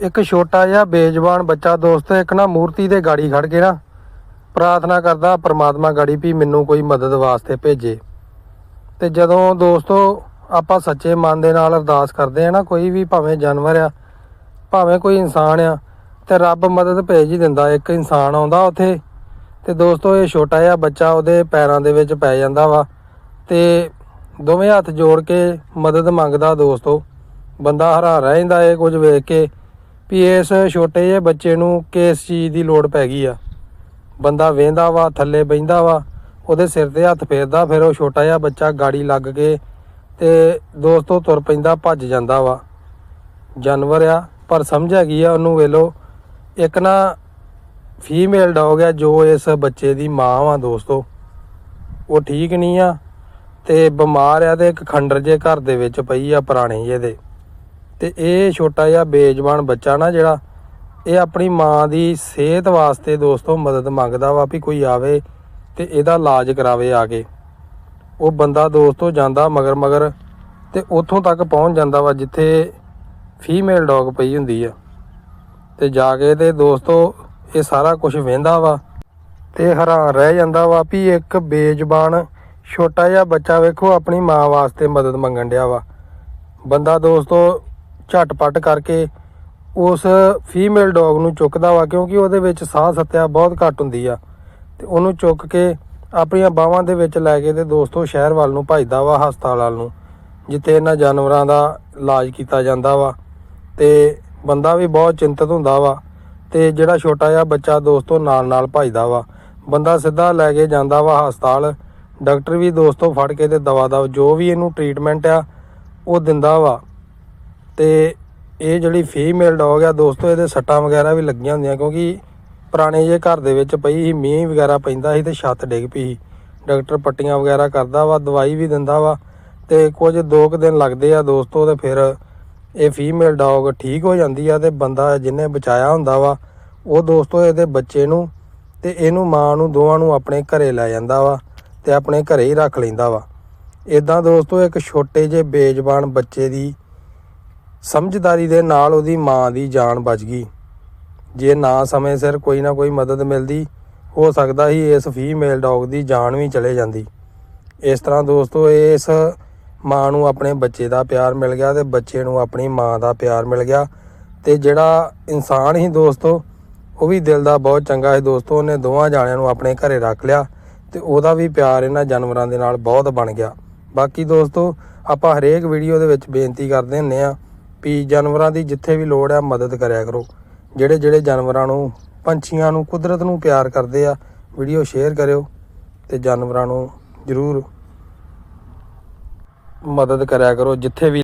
ਇੱਕ ਛੋਟਾ ਜਿਹਾ ਬੇਜਵਾਨ ਬੱਚਾ ਦੋਸਤ, ਇੱਕ ਨਾ ਮੂਰਤੀ ਦੇ ਗਾੜੀ ਖੜ ਕੇ ਨਾ ਪ੍ਰਾਰਥਨਾ ਕਰਦਾ, ਪਰਮਾਤਮਾ ਗਾੜੀ ਵੀ ਮੈਨੂੰ ਕੋਈ ਮਦਦ ਵਾਸਤੇ ਭੇਜੇ। ਤੇ ਜਦੋਂ ਦੋਸਤੋ ਆਪਾਂ ਸੱਚੇ ਮਨ ਦੇ ਨਾਲ ਅਰਦਾਸ ਕਰਦੇ ਆ ਨਾ, ਕੋਈ ਵੀ ਭਾਵੇਂ ਜਾਨਵਰ ਆ, ਭਾਵੇਂ ਕੋਈ ਇਨਸਾਨ ਆ, ਤੇ ਰੱਬ ਮਦਦ ਭੇਜ ਹੀ ਦਿੰਦਾ, ਇੱਕ ਇਨਸਾਨ ਆਉਂਦਾ ਉੱਥੇ, ਤੇ ਦੋਸਤੋ ਇਹ ਛੋਟਾ ਜਿਹਾ ਬੱਚਾ ਉਹਦੇ ਪੈਰਾਂ ਦੇ ਵਿੱਚ ਪੈ ਜਾਂਦਾ ਵਾ, ਤੇ ਦੋਵੇਂ ਹੱਥ ਜੋੜ ਕੇ ਮਦਦ ਮੰਗਦਾ ਦੋਸਤੋ। ਬੰਦਾ ਹਰਾ ਰਹਿ ਜਾਂਦਾ ਇਹ ਕੁਝ ਵੇਖ ਕੇ। ਵੀ ਇਸ ਛੋਟੇ ਜਿਹੇ ਬੱਚੇ ਨੂੰ ਕਿਸ ਚੀਜ਼ ਦੀ ਲੋੜ ਪੈ ਗਈ ਆ? ਬੰਦਾ ਵੇਂਦਾ ਵਾ, ਥੱਲੇ ਬੈਂਦਾ ਵਾ, ਉਹਦੇ ਸਿਰ ਤੇ ਹੱਥ ਫੇਰਦਾ, ਫਿਰ ਉਹ ਛੋਟਾ ਜਿਹਾ ਬੱਚਾ ਗਾੜੀ ਲੱਗ ਕੇ ਤੇ ਦੋਸਤੋ ਤੁਰ ਪੈਂਦਾ, ਭੱਜ ਜਾਂਦਾ ਵਾ। ਜਾਨਵਰ ਆ, ਪਰ ਸਮਝ ਹੈਗੀ ਆ ਉਹਨੂੰ ਵੇਲੋ। ਇੱਕ ਨਾ ਫੀਮੇਲ ਡੌਗ ਆ, ਜੋ ਇਸ ਬੱਚੇ ਦੀ ਮਾਂ ਵਾ ਦੋਸਤੋ। ਉਹ ਠੀਕ ਨਹੀਂ ਆ ਤੇ ਬਿਮਾਰ ਆ ਤੇ ਇੱਕ ਖੰਡਰ ਜੇ ਘਰ ਦੇ ਵਿੱਚ ਪਈ ਆ ਪੁਰਾਣੇ ਜਿਹੇ ਦੇ। ਤੇ ਇਹ ਛੋਟਾ ਜਿਹਾ ਬੇਜਵਾਨ ਬੱਚਾ ਨਾ ਜਿਹੜਾ, ਇਹ ਆਪਣੀ ਮਾਂ ਦੀ ਸਿਹਤ ਵਾਸਤੇ ਦੋਸਤੋ ਮਦਦ ਮੰਗਦਾ ਵਾ ਵੀ ਕੋਈ ਆਵੇ ਤੇ ਇਹਦਾ ਇਲਾਜ ਕਰਾਵੇ ਆ ਕੇ। ਉਹ ਬੰਦਾ ਦੋਸਤੋ ਜਾਂਦਾ ਮਗਰ ਮਗਰ ਤੇ ਉੱਥੋਂ ਤੱਕ ਪਹੁੰਚ ਜਾਂਦਾ ਵਾ ਜਿੱਥੇ ਫੀਮੇਲ ਡੌਗ ਪਈ ਹੁੰਦੀ ਆ। ਤੇ ਜਾ ਕੇ ਤੇ ਦੋਸਤੋ ਇਹ ਸਾਰਾ ਕੁਝ ਵੇਂਦਾ ਵਾ ਤੇ ਹੈਰਾਨ ਰਹਿ ਜਾਂਦਾ ਵਾ ਵੀ ਇੱਕ ਬੇਜ਼ਬਾਨ ਛੋਟਾ ਜਿਹਾ ਬੱਚਾ ਵੇਖੋ ਆਪਣੀ ਮਾਂ ਵਾਸਤੇ ਮਦਦ ਮੰਗਣ ਡਿਆ ਵਾ। ਬੰਦਾ ਦੋਸਤੋ ਝਟਪਟ ਕਰਕੇ ਉਸ ਫੀਮੇਲ ਡੌਗ ਨੂੰ ਚੁੱਕਦਾ ਵਾ, ਕਿਉਂਕਿ ਉਹਦੇ ਵਿੱਚ ਸਾਹ ਸੱਤਿਆ ਬਹੁਤ ਘੱਟ ਹੁੰਦੀ ਆ। ਤੇ ਉਹਨੂੰ ਚੁੱਕ ਕੇ ਆਪਣੀਆਂ ਬਾਹਾਂ ਦੇ ਵਿੱਚ ਲੈ ਕੇ ਤੇ ਦੋਸਤੋ ਸ਼ਹਿਰ ਵੱਲ ਨੂੰ ਭੱਜਦਾ ਵਾ, ਹਸਪਤਾਲ ਵੱਲ ਨੂੰ, ਜਿੱਥੇ ਇਹਨਾਂ ਜਾਨਵਰਾਂ ਦਾ ਇਲਾਜ ਕੀਤਾ ਜਾਂਦਾ ਵਾ। ਤੇ ਬੰਦਾ ਵੀ ਬਹੁਤ ਚਿੰਤਤ ਹੁੰਦਾ ਵਾ ਤੇ ਜਿਹੜਾ ਛੋਟਾ ਜਿਹਾ ਬੱਚਾ ਦੋਸਤੋ ਨਾਲ ਨਾਲ ਭੱਜਦਾ ਵਾ। ਬੰਦਾ ਸਿੱਧਾ ਲੈ ਕੇ ਜਾਂਦਾ ਵਾ ਹਸਪਤਾਲ, ਡਾਕਟਰ ਵੀ ਦੋਸਤੋ ਫੜ ਕੇ ਤੇ ਦਵਾ ਦਾ ਜੋ ਵੀ ਇਹਨੂੰ ਟ੍ਰੀਟਮੈਂਟ ਆ, ਉਹ ਦਿੰਦਾ ਵਾ। ਤੇ ਇਹ ਜਿਹੜੀ ਫੀਮੇਲ ਡੌਗ ਆ, ਦੋਸਤੋ, ਇਹਦੇ ਸੱਟਾਂ ਵਗੈਰਾ ਵੀ ਲੱਗੀਆਂ ਹੁੰਦੀਆਂ, ਕਿਉਂਕਿ ਪੁਰਾਣੇ ਜੇ ਘਰ ਦੇ ਵਿੱਚ ਪਈ ਸੀ, ਮੀਂਹ ਵਗੈਰਾ ਪੈਂਦਾ ਸੀ ਤੇ ਛੱਤ ਡਿੱਗ ਪਈ ਸੀ। ਡਾਕਟਰ ਪੱਟੀਆਂ ਵਗੈਰਾ ਕਰਦਾ ਵਾ, ਦਵਾਈ ਵੀ ਦਿੰਦਾ ਵਾ, ਤੇ ਕੁਝ ਦੋ ਕੁ ਦਿਨ ਲੱਗਦੇ ਆ ਦੋਸਤੋ, ਤੇ ਫਿਰ ਇਹ ਫੀਮੇਲ ਡੌਗ ਠੀਕ ਹੋ ਜਾਂਦੀ ਆ, ਤੇ ਬੰਦਾ ਜਿਹਨੇ ਬਚਾਇਆ ਹੁੰਦਾ ਵਾ, ਉਹ ਦੋਸਤੋ ਇਹਦੇ ਬੱਚੇ ਨੂੰ ਤੇ ਇਹਨੂੰ ਮਾਂ ਨੂੰ, ਦੋਵਾਂ ਨੂੰ ਆਪਣੇ ਘਰੇ ਲੈ ਜਾਂਦਾ ਵਾ ਤੇ ਆਪਣੇ ਘਰੇ ਹੀ ਰੱਖ ਲੈਂਦਾ ਵਾ। ਇਦਾਂ ਦੋਸਤੋ, ਇੱਕ ਛੋਟੇ ਜਿਹੇ ਬੇਜ਼ਬਾਨ ਬੱਚੇ ਦੀ ਸਮਝਦਾਰੀ ਦੇ ਨਾਲ ਉਹਦੀ ਮਾਂ ਦੀ ਜਾਨ ਬਚ ਗਈ। ਜੇ ਨਾ ਸਮੇਂ ਸਿਰ ਕੋਈ ਨਾ ਕੋਈ ਮਦਦ ਮਿਲਦੀ, ਹੋ ਸਕਦਾ ਸੀ ਇਸ ਫੀਮੇਲ ਡੌਗ ਦੀ ਜਾਨ ਵੀ ਚਲੇ ਜਾਂਦੀ। ਇਸ ਤਰ੍ਹਾਂ ਦੋਸਤੋ, ਇਸ ਮਾਂ ਨੂੰ ਆਪਣੇ ਬੱਚੇ ਦਾ ਪਿਆਰ ਮਿਲ ਗਿਆ ਤੇ ਬੱਚੇ ਨੂੰ ਆਪਣੀ ਮਾਂ ਦਾ ਪਿਆਰ ਮਿਲ ਗਿਆ ਤੇ ਜਿਹੜਾ ਇਨਸਾਨ ਹੀ ਦੋਸਤੋ, ਉਹ ਵੀ ਦਿਲ ਦਾ ਬਹੁਤ ਚੰਗਾ ਹੈ ਦੋਸਤੋ। ਉਹਨੇ ਦੋਵਾਂ ਜਾਣਿਆਂ ਨੂੰ ਆਪਣੇ ਘਰੇ ਰੱਖ ਲਿਆ ਤੇ ਉਹਦਾ ਵੀ ਪਿਆਰ ਇਹਨਾਂ ਜਾਨਵਰਾਂ ਦੇ ਨਾਲ ਬਹੁਤ ਬਣ ਗਿਆ। ਬਾਕੀ ਦੋਸਤੋ, ਆਪਾਂ ਹਰੇਕ ਵੀਡੀਓ ਦੇ ਵਿੱਚ ਬੇਨਤੀ ਕਰਦੇ ਹੁੰਨੇ ਆ ਵੀ ਜਾਨਵਰਾਂ ਦੀ ਜਿੱਥੇ ਵੀ ਲੋੜ ਆ ਮਦਦ ਕਰਿਆ ਕਰੋ। ਜਿਹੜੇ ਜਿਹੜੇ ਜਾਨਵਰਾਂ ਨੂੰ, ਪੰਛੀਆਂ ਨੂੰ, ਕੁਦਰਤ ਨੂੰ ਪਿਆਰ ਕਰਦੇ ਆ, ਵੀਡੀਓ ਸ਼ੇਅਰ ਕਰਿਓ ਤੇ ਜਾਨਵਰਾਂ ਨੂੰ ਜ਼ਰੂਰ ਮਦਦ ਕਰਿਆ ਕਰੋ, ਜਿੱਥੇ ਵੀ